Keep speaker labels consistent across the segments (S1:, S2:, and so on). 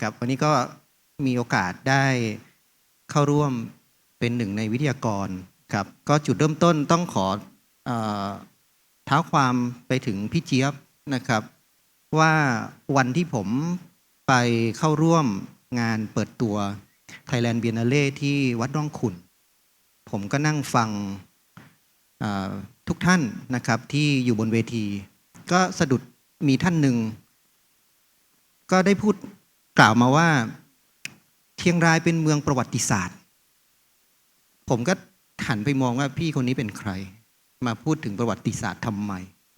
S1: ครับวันนี้ก็มีโอกาสได้เข้าร่วมเป็นหนึ่งในวิทยากรครับก็จุดเริ่มต้นต้องขอเอท้าความไปถึงพี่เจี๊ยบนะครับ ว่าวันที่ผมไปเข้าร่วมงานเปิดตัว Thailand Biennale ที่วัดร่องขุนผมก็นั่งฟังทุกท่านนะครับที่อยู่บนเวที ก็สะดุดมีท่านหนึ่ง ก็ได้พูด กล่าวมาว่าเชียงรายเป็นเมืองประวัติศาสตร์ ผมก็หันไปมองว่าพี่คนนี้เป็นใคร มาพูดถึงประวัติศาสตร์ทำไม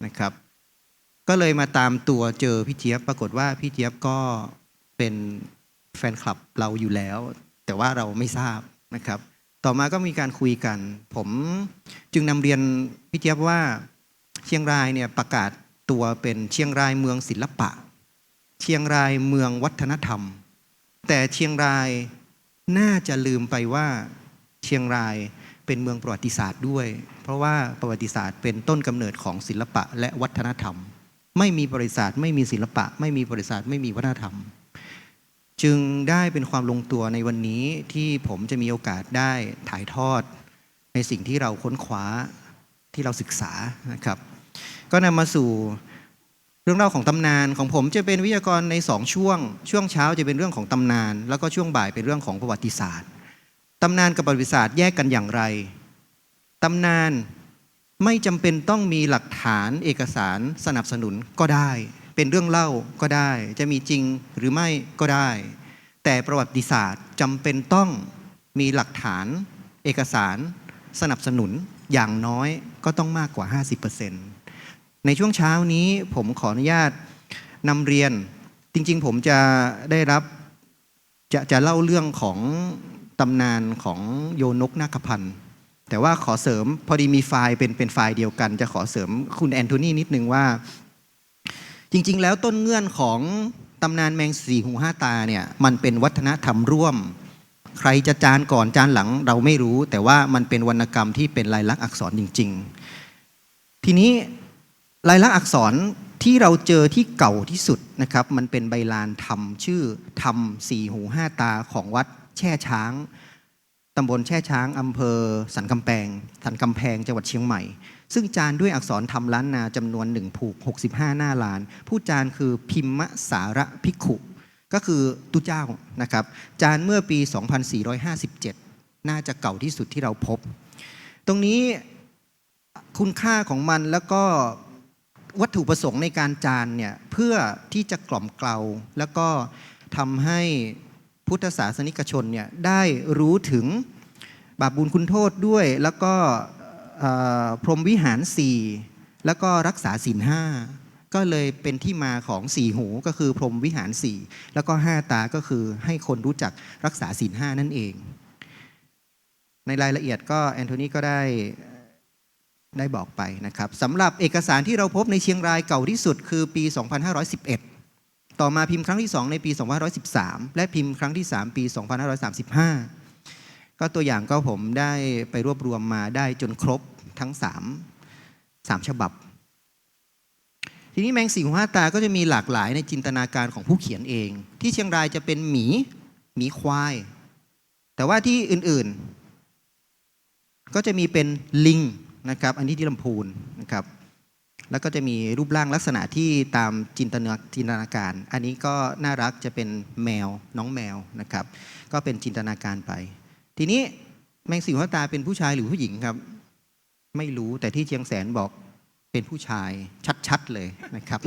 S1: นะครับ ก็เลยมาตามตัวเจอพี่เจี๊ยบปรากฏว่าพี่เจี๊ยบก็เป็นแฟนคลับเราอยู่แล้ว แต่ว่าเราไม่ทราบนะครับ ต่อมาก็มีการคุยกัน ผมจึงนำเรียนพี่เจี๊ยบว่าเชียงรายเนี่ยประกาศตัวเป็นเชียงรายเมืองศิลปะ เชียงรายเมืองวัฒนธรรม แต่เชียงรายน่าจะลืมไปว่าเชียงรายเป็นเมืองประวัติศาสตร์ด้วย เพราะว่าประวัติศาสตร์เป็นต้นกำเนิดของศิลปะและวัฒนธรรม ไม่มีบริษัทไม่มีศิลปะ ไม่มีบริษัทไม่มีวัฒนธรรม จึงได้เป็นความลงตัวในวันนี้ที่ผมจะมีโอกาสได้ถ่ายทอด ในสิ่งที่เราค้นคว้าที่เราศึกษานะครับ ก็นำมาสู่ เรื่องเล่าของตำนานของผมจะเป็นวิทยากรในสองช่วง ช่วงเช้าจะเป็นเรื่องของตำนาน แล้วก็ช่วงบ่ายเป็นเรื่องของประวัติศาสตร์ตำนานกับประวัติศาสตร์แยกกันอย่างไรตำนานไม่จำเป็นต้องมีหลักฐานเอกสารสนับสนุนก็ได้ เป็นเรื่องเล่าก็ได้ จะมีจริงหรือไม่ก็ได้ แต่ประวัติศาสตร์จำเป็นต้องมีหลักฐานเอกสารสนับสนุนอย่างน้อยก็ต้องมากกว่า 50% ในช่วงเช้านี้ผมขออนุญาตนำเรียน จริงๆ ผมจะได้รับจะจะเล่าเรื่องของตำนานของโยนกนาคพันธ์แต่ว่าขอเสริมพอดีมีไฟล์เป็นเป็นไฟล์เดียวกัน จะขอเสริมคุณแอนโทนีนิดนึงว่า จริง ๆ แล้วต้นเงื่อนของตำนานแมงสี่หูห้าตาเนี่ยมันเป็นวัฒนธรรมร่วม ใครจะจานก่อนจานหลังเราไม่รู้ แต่ว่ามันเป็นวรรณกรรมที่เป็นลายลักษณ์อักษรจริง ๆ ทีนี้ ลายลักษณ์อักษรที่เราเจอที่เก่าที่สุดนะครับมันเป็นใบลานธรรมชื่อธรรมสี่หูห้าตาของวัดแช่ช้างตำบลแช่ช้างอำเภอ สันกำแพง สันกำแพงจังหวัดเชียงใหม่ ซึ่งจานด้วยอักษรธรรมล้านนาจำนวนหนึ่งผูก 65 หน้าลาน ผู้จานคือพิมมะสาระภิกขุ ก็คือตุเจ้านะครับ จานเมื่อปี 2457 น่าจะเก่าที่สุดที่เราพบ ตรงนี้คุณค่าของมันแล้วก็ วัตถุประสงค์ในการจานเนี่ยเพื่อที่จะกล่อมเกลาแล้วก็ทำให้พุทธศาสนิกชนเนี่ยได้รู้ถึงบาปบุญคุณโทษด้วย แล้วก็พรหมวิหารสี่แล้วก็รักษาศีลห้าก็เลยเป็นที่มาของสี่หูก็คือพรหมวิหารสี่แล้วก็ห้าตาก็คือให้คนรู้จักรักษาศีลห้านั่นเอง ในรายละเอียดก็แอนโทนีก็ได้ ได้บอกไปนะครับสำหรับเอกสารที่เราพบในเชียงรายเก่าที่สุดคือปี 2511 ต่อมาพิมพ์ครั้งที่ 2 ในปี 2513 และพิมพ์ครั้งที่ 3 ปี 2535 ก็ตัวอย่างก็ผมได้ไปรวบรวมมาได้จนครบทั้ง 3 3 ฉบับ ทีนี้แมงสี่หูห้าตาก็จะมีหลากหลายในจินตนาการของผู้เขียนเอง ที่เชียงรายจะเป็นหมีหมีควาย แต่ว่าที่อื่นๆ ก็จะมีเป็นลิง นะครับ อันนี้ที่ลำพูนนะครับ แล้วก็จะมีรูปร่างลักษณะที่ตามจินตนาจินตนาการ อันนี้ก็น่ารักจะเป็นแมวน้องแมวนะครับ ก็เป็นจินตนาการไป ทีนี้แมงสีหัวตาเป็นผู้ชายหรือผู้หญิงครับ ไม่รู้แต่ที่เชียงแสนบอกเป็นผู้ชายชัดๆเลยนะครับ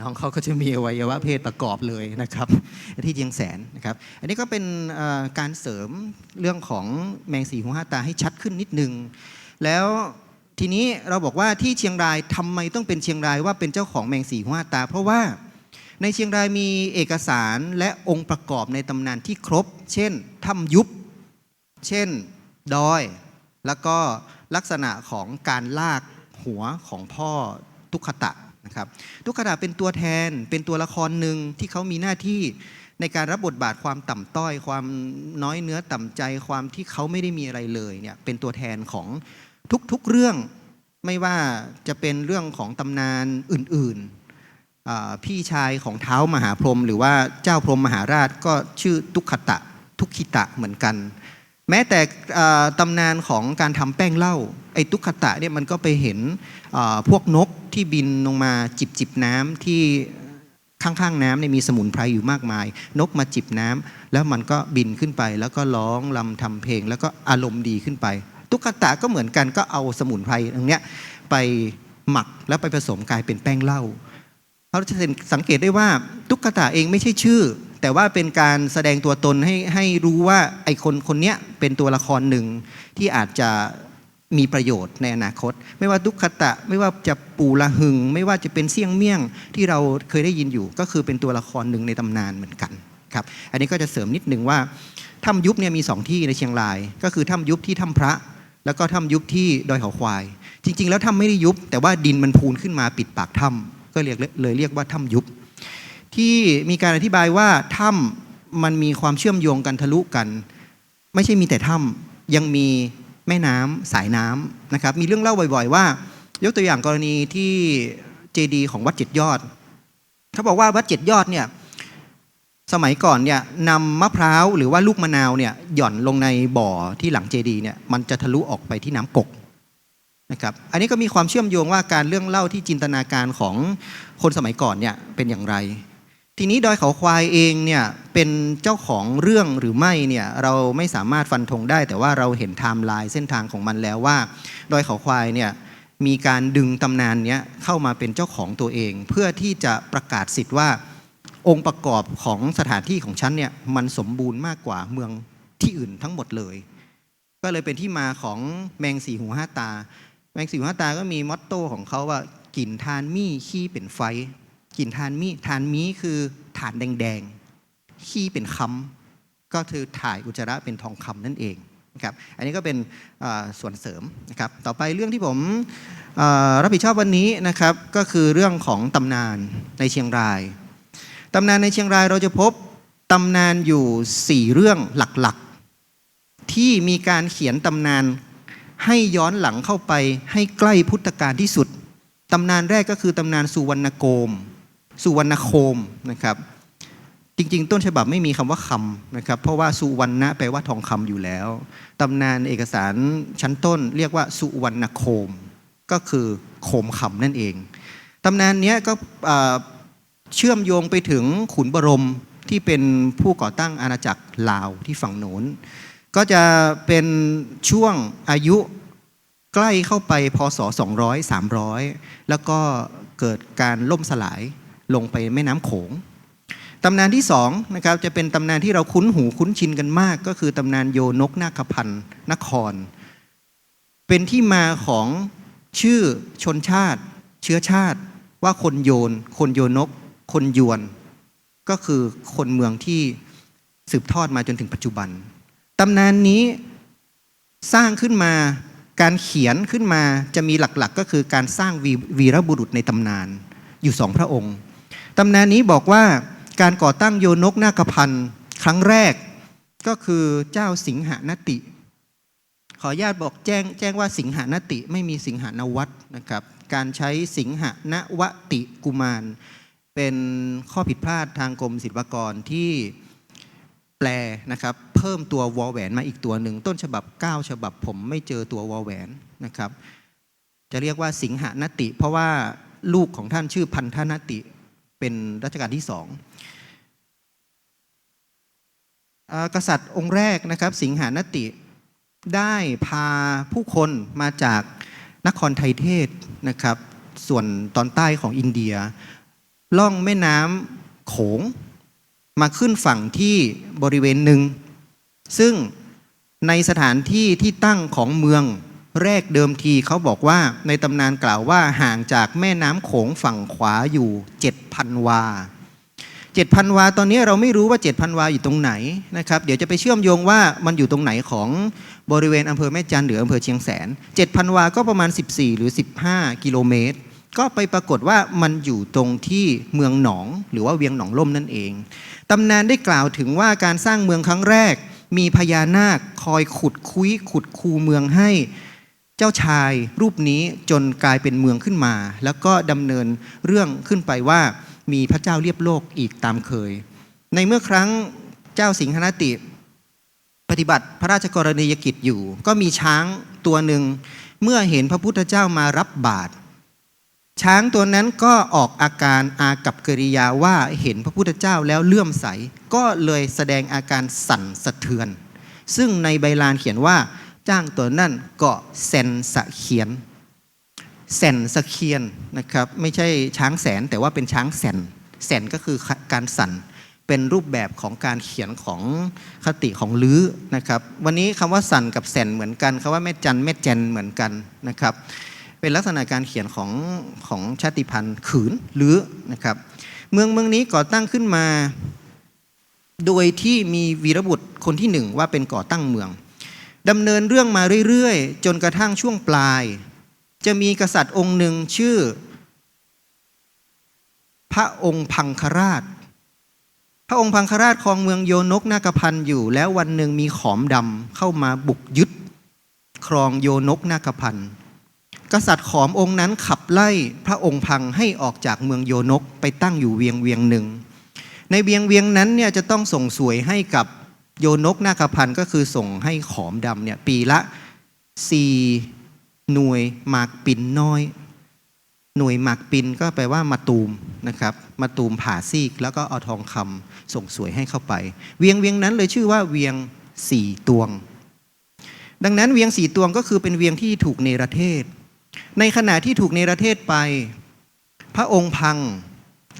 S1: น้องเขาก็จะมีอวัยวะเพศประกอบเลยนะครับ ที่เชียงแสนนะครับ อันนี้ก็เป็นการเสริมเรื่องของแมงสีหูห้าตาให้ชัดขึ้นนิดนึง แล้วทีนี้เราบอกว่าที่เชียงรายทำไมต้องเป็นเชียงรายว่าเป็นเจ้าของแมงสีหูห้าตา เพราะว่าในเชียงรายมีเอกสารและองค์ประกอบในตำนานที่ครบ เช่นถ้ำยุบ เช่น ดอย แล้วก็ลักษณะของการลากหัวของพ่อทุกขตะนะครับ ทุกขตะเป็นตัวแทน เป็นตัวละครหนึ่งที่เขามีหน้าที่ในการรับบทบาทความต่ำต้อย ความน้อยเนื้อต่ำใจความที่เขาไม่ได้มีอะไรเลยเนี่ยเป็นตัวแทนของ ทุกๆเรื่องไม่ว่าจะเป็นเรื่องของตำนานอื่นอ่าพี่ชายของเท้ามหาพรหมหรือว่าเจ้าพรหมมหาราชก็ชื่อทุกขตะ ทุกขิตะเหมือนกัน แม้แต่ตำนานของการทำแป้งเหล้าไอ้ทุกขตะเนี่ยมันก็ไปเห็นพวกนกที่บินลงมาจิบจิบน้ำที่ข้างๆน้ำเนี่ยมีสมุนไพรอยู่มากมาย นกมาจิบน้ำแล้วมันก็บินขึ้นไปแล้วก็ร้องลำทำเพลง แล้วก็อารมณ์ดีขึ้นไป ตุ๊กตาก็เหมือนกันก็เอาสมุนไพรตรงเนี้ยไปหมักแล้วไปผสมกลายเป็นแป้งเหล้าเราจะสังเกตได้ว่าตุ๊กตาเองไม่ใช่ชื่อ แต่ว่าเป็นการแสดงตัวตนให้ให้รู้ว่าไอ้คนคนเนี้ยเป็นตัวละครหนึ่งที่อาจจะมีประโยชน์ในอนาคต ไม่ว่าทุกขตะ ไม่ว่าจะปูละหึง ไม่ว่าจะเป็นเสี่ยงเมี่ยงที่เราเคยได้ยินอยู่ ก็คือเป็นตัวละครหนึ่งในตำนานเหมือนกันครับอันนี้ก็จะเสริมนิดนึงว่าถ้ำยุบเนี่ยมีสองที่ในเชียงราย ก็คือถ้ำยุบที่ถ้ำพระ แล้วก็ถ้ำยุบที่ดอยเขาควาย จริง ๆ แล้วถ้ำไม่ได้ยุบ แต่ว่าดินมันพูนขึ้นมาปิดปากถ้ำก็เรียกเลยเรียกว่าถ้ำยุบ ที่มีการอธิบายว่าถ้ำมันมีความเชื่อมโยงกันทะลุกัน ไม่ใช่มีแต่ถ้ำยังมีแม่น้ำสายน้ำนะครับมีเรื่องเล่าบ่อย ๆ ว่า ยกตัวอย่างกรณีที่เจดี ของวัดเจ็ดยอดเขาบอกว่าวัดเจ็ดยอดเนี่ย สมัยก่อนเนี่ยนำมะพร้าวหรือว่าลูกมะนาวเนี่ยหย่อนลงในบ่อที่หลังเจดีเนี่ยมันจะทะลุออกไปที่น้ำกกนะครับอันนี้ก็มีความเชื่อมโยงว่าการเรื่องเล่าที่จินตนาการของคนสมัยก่อนเนี่ยเป็นอย่างไร ทีนี้ดอยเขาควายเองเนี่ยเป็นเจ้าของเรื่องหรือไม่เนี่ยเราไม่สามารถฟันธงได้ แต่ว่าเราเห็นไทม์ไลน์เส้นทางของมันแล้วว่า ดอยเขาควายเนี่ยมีการดึงตำนานเนี้ยเข้ามาเป็นเจ้าของตัวเอง เพื่อที่จะประกาศสิทธิ์ว่า องค์ประกอบของสถานที่ของฉันเนี่ยมันสมบูรณ์มากกว่าเมืองที่อื่นทั้งหมดเลย ก็เลยเป็นที่มาของแมงสีหูห้าตา แมงสีหูห้าตาก็มีมอตโต้ของเขาว่ากลิ่นทานมี่ขี้เป็นไฟกลิ่นทานมี่ทานมีคือฐานแดงๆขี้เป็นคำก็คือถ่ายอุจจาระเป็นทองคำนั่นเองนะครับอันนี้ก็เป็นส่วนเสริมนะครับต่อไปเรื่องที่ผมรับผิดชอบวันนี้นะครับก็คือเรื่องของตำนานในเชียงราย ตำนานในเชียงรายเราจะพบตำนานอยู่4เรื่องหลักๆ ที่มีการเขียนตำนานให้ย้อนหลังเข้าไปให้ใกล้พุทธกาลที่สุด ตำนานแรกก็คือตำนานสุวรรณโกม สุวรรณโคมนะครับ จริงๆ ต้นฉบับไม่มีคำว่าคำนะครับ เพราะว่าสุวรรณะแปลว่าทองคำอยู่แล้ว ตำนานเอกสารชั้นต้นเรียกว่าสุวรรณโคม ก็คือโคมคำนั่นเอง ตำนานนี้ก็ เชื่อมโยงไปถึงขุนบรมที่เป็นผู้ก่อตั้งอาณาจักรลาวที่ฝั่งโน้น ก็จะเป็นช่วงอายุใกล้เข้าไปพศ 200 300 แล้วก็เกิดการล่มสลายลงไปแม่น้ำโขงตำนานที่สองนะครับจะเป็นตำนานที่เราคุ้นหูคุ้นชินกันมาก ก็คือตำนานโยนกนาคพันธ์นคร เป็นที่มาของชื่อชนชาติ เชื้อชาติว่าคนโยน คนโยนก คนยวนก็คือคนเมืองที่สืบทอดมาจนถึงปัจจุบัน ตำนานนี้สร้างขึ้นมาการเขียนขึ้นมาจะมีหลักๆ ก็คือการสร้างวีวีรบุรุษในตำนานอยู่สองพระองค์ ตำนานนี้บอกว่าการก่อตั้งโยนกนาคพันธ์ครั้งแรกก็คือเจ้าสิงหานติ ขออนุญาตบอกแจ้งแจ้งว่าสิงหานติไม่มีสิงหานวัตนะครับ การใช้สิงหนวติกุมาร เป็นข้อผิดพลาดทางกรมศิลปากรที่แปลนะครับ เพิ่มตัววอลแหวนมาอีกตัวหนึ่ง ต้นฉบับ 9 ฉบับผมไม่เจอตัววอลแหวนนะครับ จะเรียกว่าสิงหนติ เพราะว่าลูกของท่านชื่อพันธนติเป็นรัชกาลที่สองกษัตริย์องค์แรกนะครับ สิงหานติได้พาผู้คนมาจากนครไทยเทศนะครับ ส่วนตอนใต้ของอินเดีย ล่องแม่น้ำโขง มาขึ้นฝั่งที่บริเวณหนึ่ง ซึ่งในสถานที่ที่ตั้งของเมืองแรกเดิมทีเขาบอกว่าในตำนานกล่าวว่าห่างจากแม่น้ำโขงฝั่งขวาอยู่ 7,000 วา 7,000 วา ตอนนี้เราไม่รู้ว่า 7,000 วาอยู่ตรงไหนนะครับเดี๋ยวจะไปเชื่อมโยงว่ามันอยู่ตรงไหนของบริเวณอำเภอแม่จันหรืออำเภอเชียงแสน 7,000 วา ก็ประมาณ 14 หรือ 15 กิโลเมตร ก็ไปปรากฏว่ามันอยู่ตรงที่เมืองหนอง หรือว่าเวียงหนองล่มนั่นเอง ตำนานได้กล่าวถึงว่าการสร้างเมืองครั้งแรก มีพญานาคคอยขุดคุยขุดคูเมืองให้เจ้าชายรูปนี้จนกลายเป็นเมืองขึ้นมา แล้วก็ดำเนินเรื่องขึ้นไปว่ามีพระเจ้าเรียบโลกอีกตามเคย ในเมื่อครั้งเจ้าสิงหนติปฏิบัติพระราชกรณียกิจอยู่ ก็มีช้างตัวหนึ่งเมื่อเห็นพระพุทธเจ้ามารับบาตร ช้างตัวนั้นก็ออกอาการอากับกิริยาว่าเห็นพระพุทธเจ้าแล้วเลื่อมใส ก็เลยแสดงอาการสั่นสะเทือน ซึ่งในใบลานเขียนว่า จ้างตัวนั่นก็เซนสะเขียนแสนสะเคียนนะครับไม่ใช่ช้างแสนแต่ว่าเป็นช้างแสนแสนก็คือการสั่นเป็นรูปแบบของการเขียนของคติของลื้อนะครับ วันนี้คำว่าสั่นกับแสนเหมือนกันคำว่าแม่จันแม่แจนเหมือนกันนะครับ เป็นลักษณะการเขียนของของชาติพันธุ์ขืนลื้อนะครับ เมืองเมืองนี้ก่อตั้งขึ้นมา โดยที่มีวีรบุตรคนที่หนึ่งว่าเป็นก่อตั้งเมืองดำเนินเรื่องมาเรื่อยๆ จนกระทั่งช่วงปลาย จะมีกษัตริย์องค์หนึ่งชื่อ พระองค์พังคราช พระองค์พังคราชครองเมืองโยนกนาคพันธ์อยู่ แล้ววันหนึ่งมีขอมดำเข้ามาบุกยึด ครองโยนกนาคพันธ์ กษัตริย์ขอมองค์นั้นขับไล่พระองค์พังให้ออกจากเมืองโยนกไปตั้งอยู่เวียงเวียงหนึ่ง ในเวียงเวียงนั้นเนี่ยจะต้องส่งสวยให้กับโยนกนาคพันธ์ก็คือส่งให้ขอมดำเนี่ยปีละสี่หน่วยหมากปินน้อย หน่วยหมากปินก็แปลว่ามาตูมนะครับมาตูมผ่าซีกแล้วก็เอาทองคำส่งสวยให้เข้าไป เวียงเวียงนั้นเลยชื่อว่าเวียงสี่ตวง ดังนั้นเวียงสี่ตวงก็คือเป็นเวียงที่ถูกเนรเทศ ในขณะที่ถูกเนรเทศไป พระองค์พัง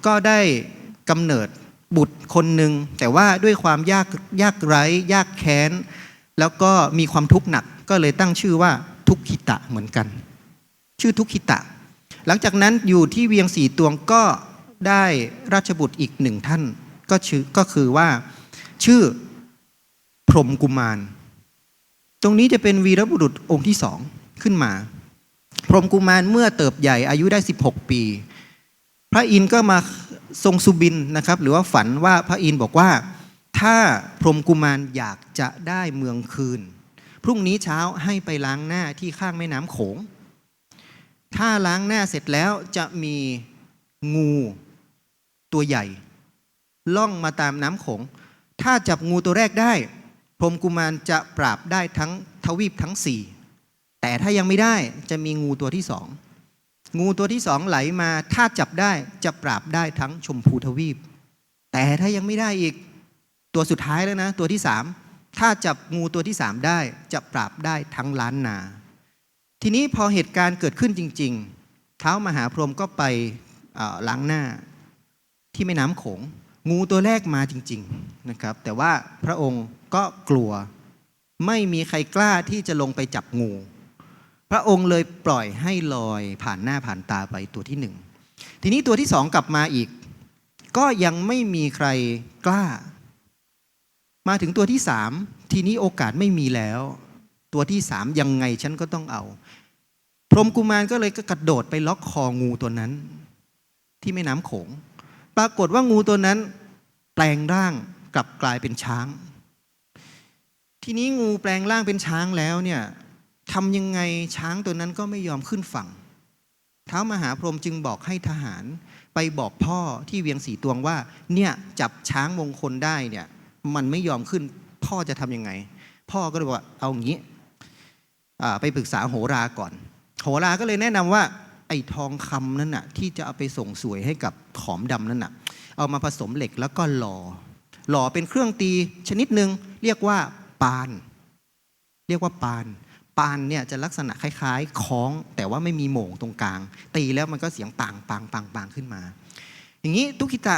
S1: ก็ได้กำเนิดบุตรคนหนึ่ง แต่ว่าด้วยความยากยากไร้ ยากแค้น แล้วก็มีความทุกข์หนักก็เลยตั้งชื่อว่าทุกขิตะเหมือนกัน ชื่อทุกขิตะ หลังจากนั้นอยู่ที่เวียงสีตวงก็ได้ราชบุตรอีกหนึ่งท่าน ก็ชื่อก็คือว่าชื่อพรหมกุมาร ตรงนี้จะเป็นวีรบุรุษองค์ที่สองขึ้นมา พรหมกุมารเมื่อเติบใหญ่อายุได้ 16 ปี พระอินทร์ก็มาทรงสุบินนะครับ หรือว่าฝันว่าพระอินทร์บอกว่า ถ้าพรหมกุมารอยากจะได้เมืองคืน พรุ่งนี้เช้าให้ไปล้างหน้าที่ข้างแม่น้ำโขง ถ้าล้างหน้าเสร็จแล้วจะมีงูตัวใหญ่ ล่องมาตามน้ำโขง ถ้าจับงูตัวแรกได้ พรหมกุมารจะปราบได้ทั้งทวีปทั้งสี่ แต่ถ้ายังไม่ได้จะมีงูตัวที่สอง งูตัวที่สองไหลมาถ้าจับได้จะปราบได้ทั้งชมพูทวีป แต่ถ้ายังไม่ได้อีกตัวสุดท้ายแล้วนะ ตัวที่สามถ้าจับงูตัวที่สามได้จะปราบได้ทั้งล้านนา ทีนี้พอเหตุการณ์เกิดขึ้นจริง ๆ เท้ามหาพรหมก็ไปล้างหน้าที่แม่น้ำโขง งูตัวแรกมาจริง ๆนะครับ แต่ว่าพระองค์ก็กลัวไม่มีใครกล้าที่จะลงไปจับงู พระองค์เลยปล่อยให้ลอยผ่านหน้าผ่านตาไปตัวที่หนึ่ง ทีนี้ตัวที่สองกลับมาอีก ก็ยังไม่มีใครกล้า มาถึงตัวที่สามทีนี้โอกาสไม่มีแล้ว ตัวที่สามยังไงฉันก็ต้องเอา พรหมกุมารก็เลยก็กระโดดไปล็อกคองูตัวนั้น ที่แม่น้ำโขง ปรากฏว่างูตัวนั้น แปลงร่างกลับกลายเป็นช้าง ทีนี้งูแปลงร่างเป็นช้างแล้วเนี่ย ทำยังไงช้างตัวนั้นก็ไม่ยอมขึ้นฝั่งท้าวมหาพรหมจึงบอกให้ทหารไปบอกพ่อที่เวียงสีตวงว่า เนี่ยจับช้างมงคลได้เนี่ย มันไม่ยอมขึ้นพ่อจะทำยังไง พ่อก็เลยบอกเอางี้ไปปรึกษาโหราก่อน โหราก็เลยแนะนำว่า ไอ้ทองคำนั่นน่ะที่จะเอาไปส่งสวยให้กับขอมดำนั่นน่ะ เอามาผสมเหล็กแล้วก็หล่อหล่อเป็นเครื่องตีชนิดหนึ่งเรียกว่าปาน เรียกว่าปาน ปานเนี่ยจะลักษณะคล้ายๆค้อง แต่ว่าไม่มีโหม่งตรงกลาง ตีแล้วมันก็เสียงปังปังปังปังขึ้นมา อย่างนี้ทุกิตะ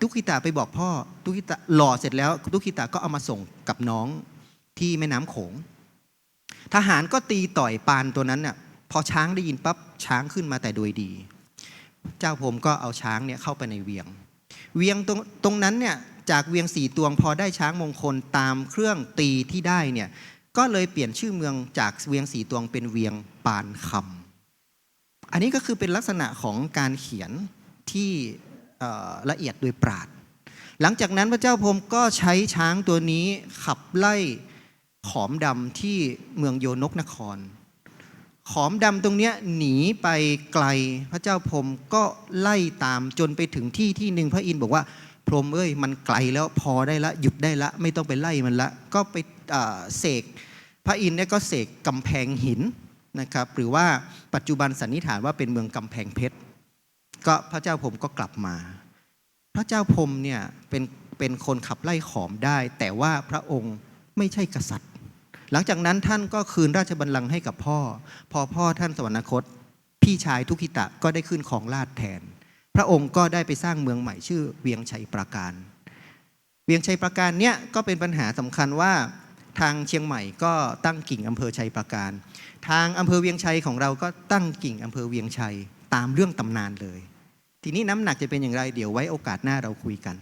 S1: ทุกิตะไปบอกพ่อทุกิตะหล่อเสร็จแล้วทุกิตะก็เอามาส่งกับน้องที่แม่น้ำโขง ทหารก็ตีต่อยปานตัวนั้นน่ะพอช้างได้ยินปั๊บช้างขึ้นมาแต่โดยดี เจ้าผมก็เอาช้างเนี่ยเข้าไปในเวียง เวียงตรงตรงนั้นเนี่ยจากเวียงสี่ตวงพอได้ช้างมงคลตามเครื่องตีที่ได้เนี่ย ก็เลยเปลี่ยนชื่อเมืองจากเวียงสีตวงเป็นเวียงปานคำอันนี้ก็คือเป็นลักษณะของการเขียนที่ละเอียดโดยปราด หลังจากนั้นพระเจ้าพรมก็ใช้ช้างตัวนี้ขับไล่ขอมดำที่เมืองโยนกนคร ขอมดำตรงเนี้ยหนีไปไกลพระเจ้าพรมก็ไล่ตามจนไปถึงที่ที่หนึ่งพระอินทร์บอกว่าพรมเอ้ยมันไกลแล้วพอได้ละหยุดได้ละ ไม่ต้องไปไล่มันละ ก็ไป เสกพระอินทร์เนี่ยก็เสกกำแพงหินนะครับหรือว่าปัจจุบันสันนิษฐานว่าเป็นเมืองกำแพงเพชรก็พระเจ้าพรมก็กลับมา พระเจ้าพรมเนี่ยเป็นเป็นคนขับไล่ขอมได้ แต่ว่าพระองค์ไม่ใช่กษัตริย์ หลังจากนั้นท่านก็คืนราชบัลลังก์ให้กับพ่อ พอพ่อท่านสวรรคต พี่ชายทุกิตะก็ได้ขึ้นของราชแทน พระองค์ก็ได้ไปสร้างเมืองใหม่ชื่อเวียงชัยปราการ เวียงชัยปราการเนี่ยก็เป็นปัญหาสำคัญว่า ทางเชียงใหม่ก็ตั้งกิ่งอำเภอชัยปราการ ทางอำเภอเวียงชัยของเราก็ตั้งกิ่งอำเภอเวียงชัยตามเรื่องตำนานเลย ทีนี้น้ำหนักจะเป็นอย่างไรเดี๋ยวไว้โอกาสหน้าเราคุยกัน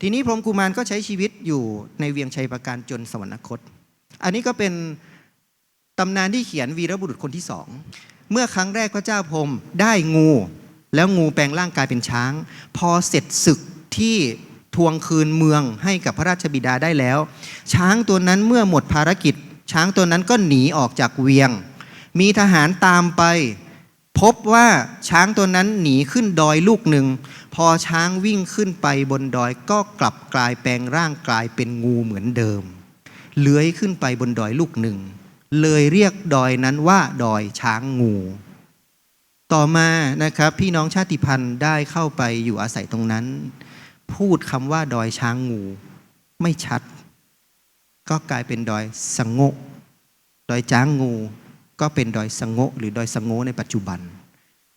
S1: ทีนี้พรหมกุมารก็ใช้ชีวิตอยู่ในเวียงชัยปราการจนสวรรคต อันนี้ก็เป็นตำนานที่เขียนวีรบุรุษคนที่สองเมื่อครั้งแรกพระเจ้าพรมได้งู แล้วงูแปลงร่างกายเป็นช้าง พอเสร็จศึกที่ ทวงคืนเมืองให้กับพระราชบิดาได้แล้ว ช้างตัวนั้นเมื่อหมดภารกิจ ช้างตัวนั้นก็หนีออกจากเวียง มีทหารตามไป พบว่าช้างตัวนั้นหนีขึ้นดอยลูกหนึ่ง พอช้างวิ่งขึ้นไปบนดอยก็กลับกลายแปลงร่างกลายเป็นงูเหมือนเดิม เลื้อยขึ้นไปบนดอยลูกหนึ่ง เลยเรียกดอยนั้นว่าดอยช้างงูต่อมานะครับพี่น้องชาติพันธุ์ได้เข้าไปอยู่อาศัยตรงนั้น พูดคำว่าดอยช้างงู ไม่ชัด ก็กลายเป็นดอยสงโงะดอยจ้างงู ก็เป็นดอยสงโงะหรือดอยสงโงในปัจจุบัน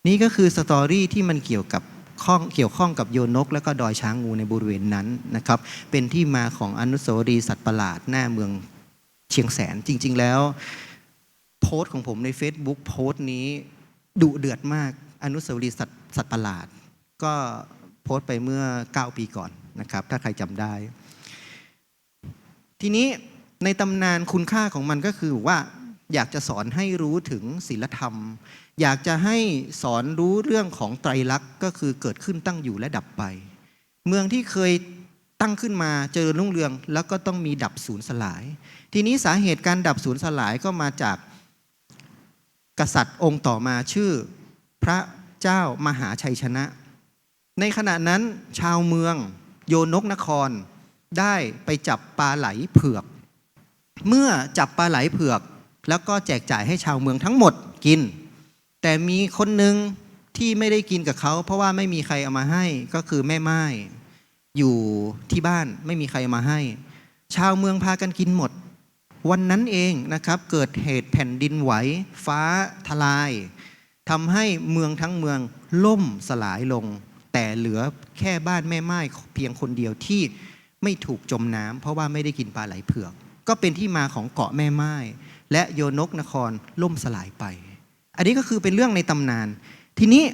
S1: นี่ก็คือสตอรี่ที่มันเกี่ยวกับข้องเกี่ยวข้องกับโยนก และก็ดอยช้างงูในบริเวณนั้นนะครับ เป็นที่มาของอนุสาวรีย์สัตว์ประหลาดหน้าเมืองเชียงแสนจริง ๆ แล้ว โพสต์ของผมใน Facebook โพสต์นี้ดุเดือดมากอนุสาวรีย์สัตว์สัตว์ประหลาด ก็ โพสต์ไปเมื่อ 9 ปีก่อนนะครับ ถ้าใครจำได้ ทีนี้ในตำนานคุณค่าของมันก็คือว่าอยากจะสอนให้รู้ถึงศีลธรรม อยากจะให้สอนรู้เรื่องของไตรลักษณ์ก็คือเกิดขึ้นตั้งอยู่และดับไป เมืองที่เคยตั้งขึ้นมาเจริญรุ่งเรือง แล้วก็ต้องมีดับสูญสลาย ทีนี้สาเหตุการดับสูญสลายก็มาจากกษัตริย์องค์ต่อมาชื่อ พระเจ้ามหาชัยชนะ ในขณะนั้นชาวเมืองโยนกนครได้ไปจับปลาไหลเผือก เมื่อจับปลาไหลเผือก แล้วก็แจกจ่ายให้ชาวเมืองทั้งหมดกิน แต่มีคนหนึ่งที่ไม่ได้กินกับเขา เพราะว่าไม่มีใครเอามาให้ก็คือแม่ไม้อยู่ที่บ้านไม่มีใครเอามาให้ ชาวเมืองพากันกินหมด วันนั้นเองนะครับเกิดเหตุแผ่นดินไหว ฟ้าทลายทำให้เมืองทั้งเมืองล่มสลายลง แต่เหลือแค่บ้านแม่ไม้เพียงคนเดียวที่ไม่ถูกจมน้ำเพราะว่าไม่ได้กินปลาไหลเผือก ก็เป็นที่มาของเกาะแม่ไม้และโยนกนครล่มสลายไป อันนี้ก็คือเป็นเรื่องในตำนาน ทีนี้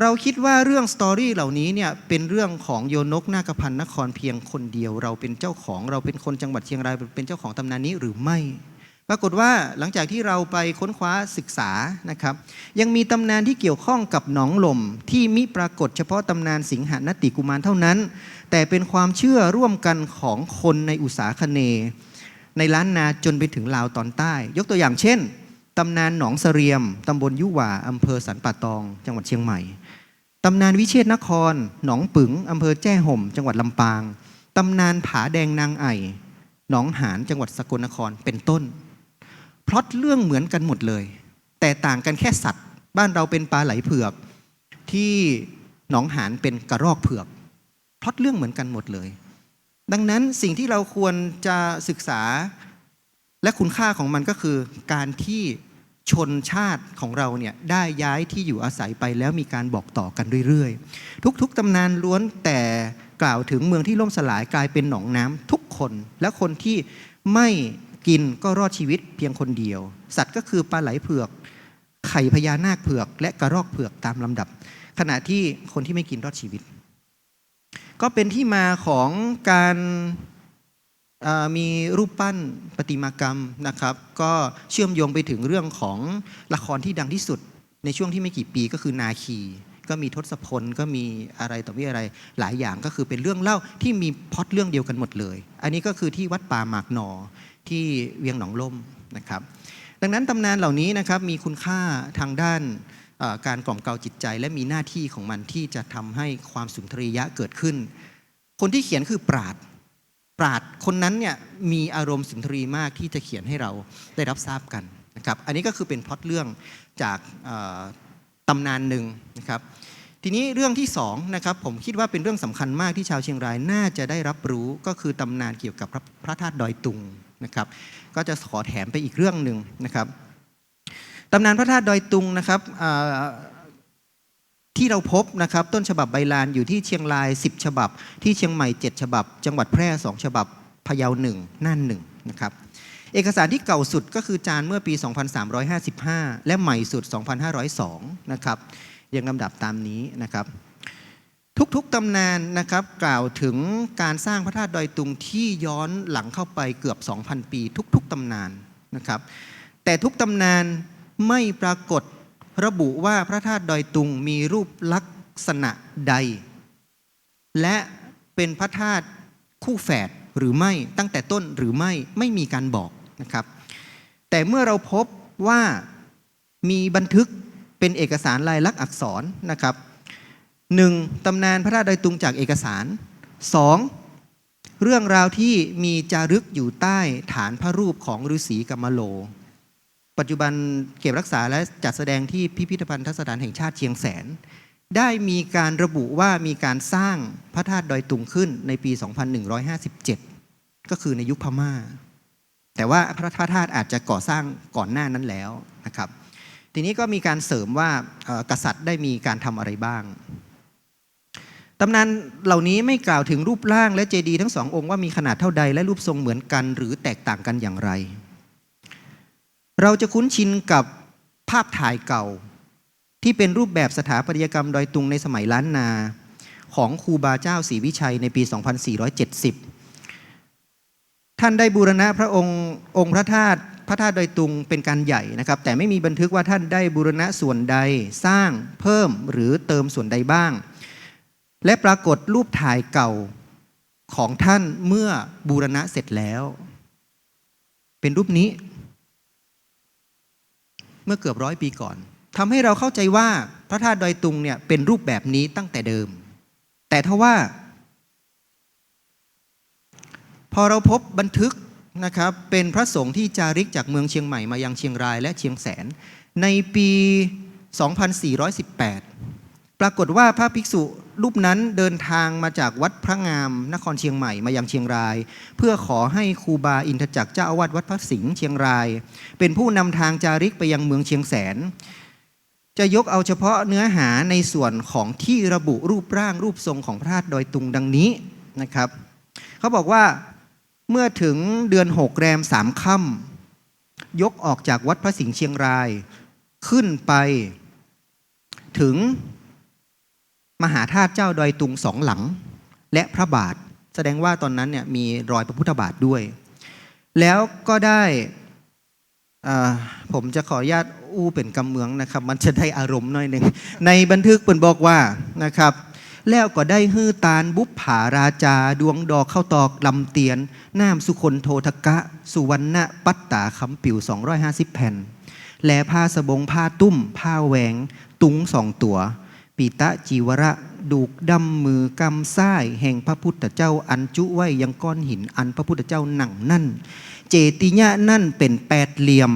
S1: เราคิดว่าเรื่องสตอรี่เหล่านี้เนี่ยเป็นเรื่องของโยนกนาคพันนครเพียงคนเดียว เราเป็นเจ้าของ เราเป็นคนจังหวัดเชียงรายเป็นเจ้าของตำนานนี้หรือไม่ ปรากฏว่าหลังจากที่เราไปค้นคว้าศึกษานะครับ ยังมีตำนานที่เกี่ยวข้องกับหนองลม ที่มิปรากฏเฉพาะตำนานสิงหนติกุมารเท่านั้น แต่เป็นความเชื่อร่วมกันของคนในอุษาคเน ในล้านนาจนไปถึงลาวตอนใต้ ยกตัวอย่างเช่นตำนานหนองเสรียมตำบลยุหว่าอำเภอสันป่าตอง จังหวัดเชียงใหม่ตำนานวิเชษนคร หนองปึ๋งอำเภอแจ้ห่ม จังหวัดลำปางตำนานผาแดงนางไอหนองหานจังหวัดสกลนครเป็นต้น พล็อตเรื่องเหมือนกันหมดเลย แต่ต่างกันแค่สัตว์ บ้านเราเป็นปลาไหลเผือกที่หนองหานเป็นกระรอกเผือกพล็อตเรื่องเหมือนกันหมดเลย ดังนั้นสิ่งที่เราควรจะศึกษาและคุณค่าของมันก็คือ การที่ชนชาติของเราเนี่ยได้ย้ายที่อยู่อาศัยไปแล้วมีการบอกต่อกันเรื่อยๆ ทุกๆตำนานล้วนแต่กล่าวถึงเมืองที่ล่มสลายกลายเป็นหนองน้ำทุกคน และคนที่ไม่ กินก็รอดชีวิตเพียงคนเดียว สัตว์ก็คือปลาไหลเผือก ไข่พญานาคเผือก และกระรอกเผือกตามลำดับ ขณะที่คนที่ไม่กินรอดชีวิต ก็เป็นที่มาของการมีรูปปั้นประติมากรรมนะครับ ก็เชื่อมโยงไปถึงเรื่องของละครที่ดังที่สุด ในช่วงที่ไม่กี่ปีก็คือนาคี ก็มีทศพลก็มีอะไรต่อมีอะไรหลายอย่างก็คือเป็นเรื่องเล่าที่มีพอตเรื่องเดียวกันหมดเลย อันนี้ก็คือที่วัดป่าหมากหนอ ที่เวียงหนองล่มนะครับ ดังนั้นตำนานเหล่านี้นะครับมีคุณค่าทางด้านการกล่อมเกลาจิตใจ และมีหน้าที่ของมันที่จะทำให้ความสุนทรียะเกิดขึ้น คนที่เขียนคือปราดปราดคนนั้นเนี่ยมีอารมณ์สุนทรีมากที่จะเขียนให้เราได้รับทราบกันนะครับ อันนี้ก็คือเป็นพล็อตเรื่องจากตำนานหนึ่งนะครับ ทีนี้เรื่องที่สองนะครับผมคิดว่าเป็นเรื่องสำคัญมากที่ชาวเชียงรายน่าจะได้รับรู้ก็คือตำนานเกี่ยวกับพระธาตุดอยตุง นะครับ ก็จะขอแถมไปอีกเรื่องหนึ่งนะครับตำนานพระธาตุดอยตุงนะครับที่เราพบนะครับต้นฉบับใบลานอยู่ที่เชียงราย 10 ฉบับ ที่เชียงใหม่ 7 ฉบับ จังหวัดแพร่ 2 ฉบับพะเยาหนึ่งน่านหนึ่งนะครับเอกสารที่เก่าสุดก็คือจานเมื่อปี 2355 และใหม่สุด 2502 นะครับเรียงลำดับตามนี้นะครับ ทุกๆตำนานนะครับกล่าวถึงการสร้างพระธาตุดอยตุงที่ย้อนหลังเข้าไปเกือบ 2,000 ปี ทุกๆตำนานนะครับ แต่ทุกตำนานไม่ปรากฏระบุว่าพระธาตุดอยตุงมีรูปลักษณะใด และเป็นพระธาตุคู่แฝดหรือไม่ตั้งแต่ต้นหรือไม่ไม่มีการบอกนะครับ แต่เมื่อเราพบว่ามีบันทึกเป็นเอกสารลายลักษณ์อักษรนะครับ หนึ่งตำนานพระธาตุดอยตุงจากเอกสารสองเรื่องราวที่มีจารึกอยู่ใต้ฐานพระรูปของฤาษีกัมโล ปัจจุบันเก็บรักษาและจัดแสดงที่พิพิธภัณฑ์สถานแห่งชาติเชียงแสน ได้มีการระบุว่ามีการสร้างพระธาตุดอยตุงขึ้นในปี 2157 ก็คือในยุคพม่า แต่ว่าพระธาตุอาจจะก่อสร้างก่อนหน้านั้นแล้วนะครับ ทีนี้ก็มีการเสริมว่ากษัตริย์ได้มีการทำอะไรบ้าง ตำนานเหล่านี้ไม่กล่าวถึงรูปร่างและเจดีย์ทั้งสององค์ว่ามีขนาดเท่าใดและรูปทรงเหมือนกัน หรือแตกต่างกันอย่างไร เราจะคุ้นชินกับภาพถ่ายเก่า ที่เป็นรูปแบบสถาปัตยกรรมดอยตุงในสมัยล้านนา ของครูบาเจ้าศรีวิชัยในปี 2470 ท่านได้บูรณะพระองค์องค์พระธาตุพระธาตุดอยตุงเป็นการใหญ่นะครับ แต่ไม่มีบันทึกว่าท่านได้บูรณะส่วนใดสร้างเพิ่มหรือเติมส่วนใดบ้าง และปรากฏรูปถ่ายเก่าของท่านเมื่อบูรณะเสร็จแล้ว เป็นรูปนี้ เมื่อเกือบร้อยปีก่อนทำให้เราเข้าใจว่าพระธาตุดอยตุงเนี่ยเป็นรูปแบบนี้ตั้งแต่เดิม แต่ทว่า พอเราพบบันทึกนะครับ เป็นพระสงฆ์ที่จาริกจากเมืองเชียงใหม่มายังเชียงรายและเชียงแสน ในปี 2418 ปรากฏว่าพระภิกษุ รูปนั้นเดินทางมาจากวัดพระงาม นครเชียงใหม่มายังเชียงราย เพื่อขอให้ครูบาอินทจักรเจ้าอาวาสวัดพระสิงห์เชียงราย เป็นผู้นำทางจาริกไปยังเมืองเชียงแสน จะยกเอาเฉพาะเนื้อหาในส่วนของที่ระบุรูปร่างรูปทรงของพระธาตุดอยตุงดังนี้นะครับเขาบอกว่าเมื่อถึงเดือนหกแรมสามค่ำยกออกจากวัดพระสิงห์เชียงราย ขึ้นไปถึง มหาธาตุเจ้าดอยตุงสองหลัง และพระบาท แสดงว่าตอนนั้นเนี่ยมีรอยพระพุทธบาทด้วย แล้วก็ได้อ่าผมจะขออนุญาตอู้เป็นกำเมืองนะครับ มันจะได้อารมณ์หน่อยหนึ่ง ในบันทึกเปินบอกว่านะครับ แล้วก็ได้ฮื้อตาลบุปผาราจาดวงดอกเข้าตอกลำเตียนนามสุคนโททกะ สุวรรณปัตตาคำปิว 250 แผ่น และผ้าสบงผ้าตุ้ม ผ้าแหวง ตุงสองตัว ปีตะจีวระดูกดำมือกำซ้ายแห่งพระพุทธเจ้าอันจุไว้ยังก้อนหินอันพระพุทธเจ้าหนังนั่น เจติยะนั่นเป็นแปดเหลี่ยม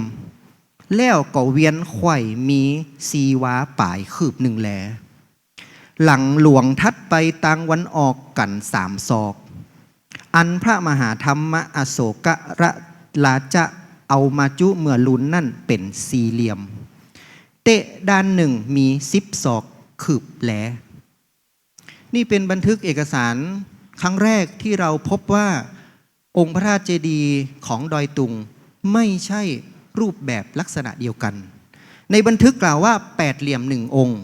S1: แล้วก็เวียนไข่มีซีวาป่ายคืบหนึ่งแลหลังหลวงทัดไปตังวันออกกันสามศอก อันพระมหาธรรมอโศกระลาจะเอามาจุเมื่อลุนนั่นเป็นสี่เหลี่ยม เตะด้านหนึ่งมีสิบศอก คืบแหลนี่เป็นบันทึกเอกสารครั้งแรกที่เราพบว่าองค์พระธาตุเจดีย์ของดอยตุงไม่ใช่รูปแบบลักษณะเดียวกัน ในบันทึกกล่าวว่าแปดเหลี่ยมหนึ่งองค์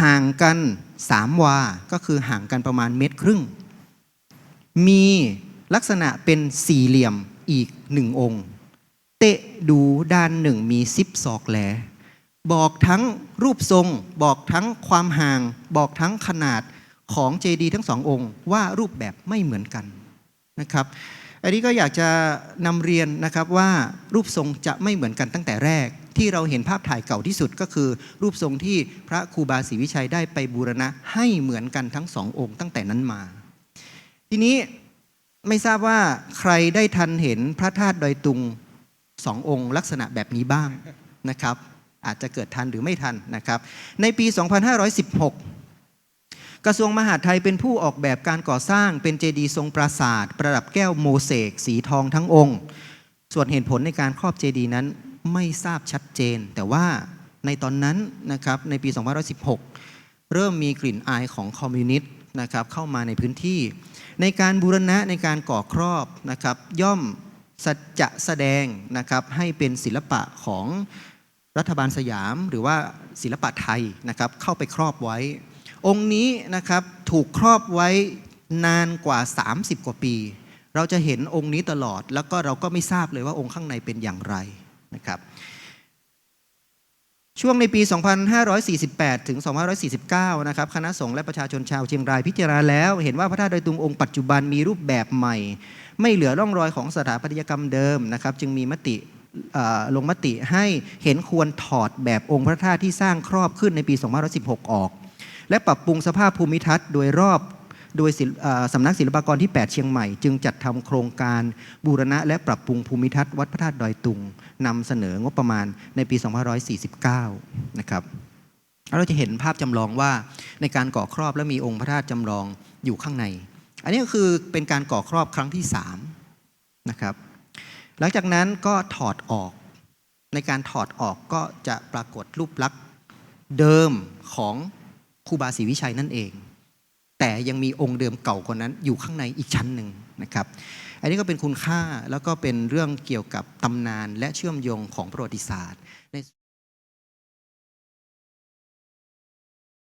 S1: ห่างกันสามวา ก็คือห่างกันประมาณเมตรครึ่ง มีลักษณะเป็นสี่เหลี่ยมอีกหนึ่งองค์ เตะดูด้านหนึ่งมีซิบศอกแหล บอกทั้งรูปทรง บอกทั้งความห่าง บอกทั้งขนาดของเจดีย์ทั้งสององค์ ว่ารูปแบบไม่เหมือนกันนะครับอันนี้ก็อยากจะนำเรียนนะครับว่ารูปทรงจะไม่เหมือนกันตั้งแต่แรก ที่เราเห็นภาพถ่ายเก่าที่สุดก็คือ รูปทรงที่พระครูบาศรีวิชัยได้ไปบูรณะให้เหมือนกันทั้งสององค์ตั้งแต่นั้นมา ทีนี้ไม่ทราบว่าใครได้ทันเห็นพระธาตุดอยตุงสององค์ ลักษณะแบบนี้บ้างนะครับ อาจจะเกิดทันหรือไม่ทันนะครับ ในปี 2516 กระทรวงมหาดไทยเป็นผู้ออกแบบการก่อสร้างเป็นเจดีย์ทรงปราสาท ประดับแก้วโมเสกสีทองทั้งองค์ ส่วนเหตุผลในการครอบเจดีย์นั้นไม่ทราบชัดเจน แต่ว่าในตอนนั้นนะครับในปี 2516 เริ่มมีกลิ่นอายของคอมมิวนิสต์นะครับเข้ามาในพื้นที่ ในการบูรณะในการก่อครอบนะครับย่อมจะแสดงนะครับให้เป็นศิลปะของ รัฐบาลสยามหรือว่าศิลปะไทยนะครับเข้าไปครอบไว้ องค์นี้นะครับถูกครอบไว้นานกว่า 30 กว่าปี เราจะเห็นองค์นี้ตลอด แล้วก็เราก็ไม่ทราบเลยว่าองค์ข้างในเป็นอย่างไรนะครับช่วงในปี 2548 ถึง 2549 นะครับ คณะสงฆ์และประชาชนชาวเชียงรายพิจารณาแล้ว เห็นว่าพระธาตุดอยตุงองค์ปัจจุบันมีรูปแบบใหม่ ไม่เหลือร่องรอยของสถาปัตยกรรมเดิมนะครับ จึงมีมติ ลงมติให้เห็นควรถอดแบบองค์พระธาตุที่สร้างครอบขึ้นในปี 2516 ออก และปรับปรุงสภาพภูมิทัศน์โดยรอบโดยสำนักศิลปากรที่ 8 เชียงใหม่ จึงจัดทำโครงการบูรณะและปรับปรุงภูมิทัศน์วัดพระธาตุดอยตุงนำเสนองบประมาณในปี 2549 นะครับเราจะเห็นภาพจำลองว่าในการก่อครอบและมีองค์พระธาตุจำลองอยู่ข้างใน อันนี้ก็คือเป็นการก่อครอบครั้งที่3นะครับ หลังจากนั้นก็ถอดออก ในการถอดออกก็จะปรากฏรูปลักษณ์เดิมของครูบาศรีวิชัยนั่นเอง แต่ยังมีองค์เดิมเก่ากว่านั้นอยู่ข้างในอีกชั้นหนึ่งนะครับ อันนี้ก็เป็นคุณค่าแล้วก็เป็นเรื่องเกี่ยวกับตำนานและเชื่อมโยงของประวัติศาสตร์